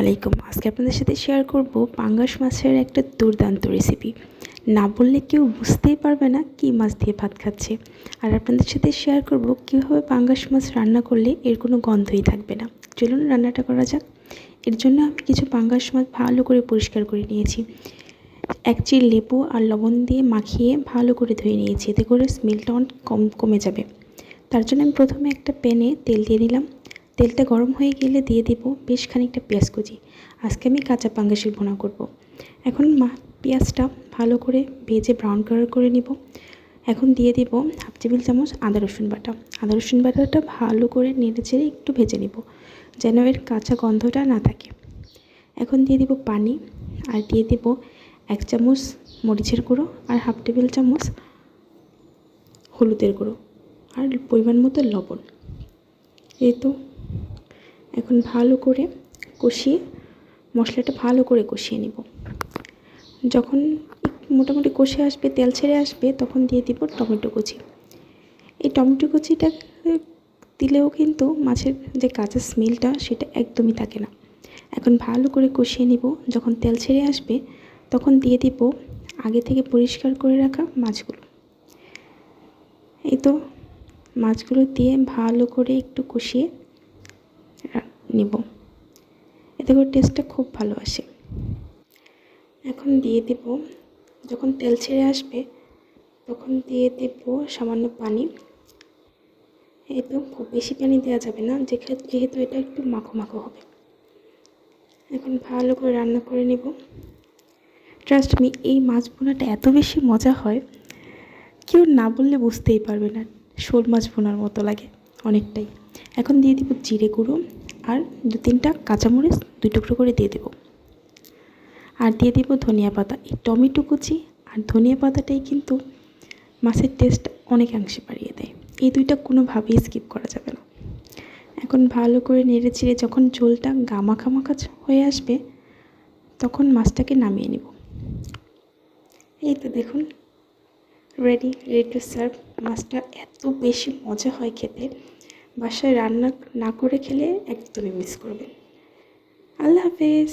আলাইকুম আজকে আপনাদের সাথে শেয়ার করব পাঙ্গাস মাছের একটা দুর্দান্ত রেসিপি না বললে কেউ বুঝতেই পারবে না কী মাছ দিয়ে ভাত খাচ্ছে। আর আপনাদের সাথে শেয়ার করব কীভাবে পাঙ্গাস মাছ রান্না করলে এর কোনো গন্ধই থাকবে না। চলুন রান্নাটা করা যাক। এর জন্য আমি কিছু পাঙ্গাস মাছ ভালো করে পরিষ্কার করে নিয়েছি। এক চির লেবু আর লবণ দিয়ে মাখিয়ে ভালো করে ধুয়ে নিয়েছি। এতে করে স্মেলটা অনেক কম কমে যাবে। তার জন্য আমি প্রথমে একটা প্যানে তেল দিয়ে নিলাম। তেলটা গরম হয়ে গেলে দিয়ে দিব বেশ খানিকটা পেঁয়াজ কুচি। আজকে আমি কাঁচা পাঙ্গাসের ভুনা করব। এখন মা, পেঁয়াজটা ভালো করে ভেজে ব্রাউন কালার করে নিব। এখন দিয়ে দিব হাফ টেবিল চামচ আদা রসুন বাটা। আদা রসুন বাটাটা ভালো করে নেড়ে চেড়ে একটু ভেজে নিব, যেন এর কাঁচা গন্ধটা না থাকে। এখন দিয়ে দিব পানি আর দিয়ে দিব এক চামচ মরিচের গুঁড়ো আর হাফ টেবিল চামচ হলুদের গুঁড়ো আর পরিমাণ মতো লবণ। এই তো এখন ভালো করে কষিয়ে, মশলাটা ভালো করে কষিয়ে নিব। যখন মোটামুটি কষে আসবে, তেল ছেড়ে আসবে, তখন দিয়ে দিব টমেটো কুচি। এই টমেটো কুচিটা দিলেও কিন্তু মাছের যে কাঁচা স্মেলটা, সেটা একদমই থাকে না। এখন ভালো করে কষিয়ে নিব। যখন তেল ছেড়ে আসবে, তখন দিয়ে দিব আগে থেকে পরিষ্কার করে রাখা মাছগুলো। এই তো, মাছগুলো দিয়ে ভালো করে একটু কষিয়ে নিব। এতে করে টেস্টটা খুব ভালো আসে। এখন দিয়ে দেব, যখন তেল ছেড়ে আসবে, তখন দিয়ে দেব সামান্য পানি। এই তো খুব বেশি পানি দেওয়া যাবে না যেহেতু এটা একটু মাখো মাখো হবে। এখন ভালো করে রান্না করে নেব। ট্রাস্ট মি এই মাছ বোনাটা এত বেশি মজা হয়, কেউ না বললে বুঝতেই পারবে না, শোল মাছ বোনার মতো লাগে অনেকটাই। এখন দিয়ে দিব জিরে গুঁড়ো। আর দু তিনটা কাঁচামরিচ দুই টুকরো করে দিয়ে দেবো। আর দিয়ে দিব ধনিয়া পাতা। এই টমেটো কুচি আর ধনিয়া পাতাটাই কিন্তু মাছের টেস্ট অনেকাংশে বাড়িয়ে দেয়। এই দুইটা কোনোভাবেই স্কিপ করা যাবে না। এখন ভালো করে নেড়ে চিড়ে যখন ঝোলটা গামাখামাখা হয়ে আসবে, তখন মাছটাকে নামিয়ে নেব। এই তো দেখুন রেডি রেডি টু সার্ভ মাছটা এত বেশি মজা হয় খেতে। বাসায় রান্না না করে খেলে একদমই মিস করবেন। আল্লাহ হাফেজ।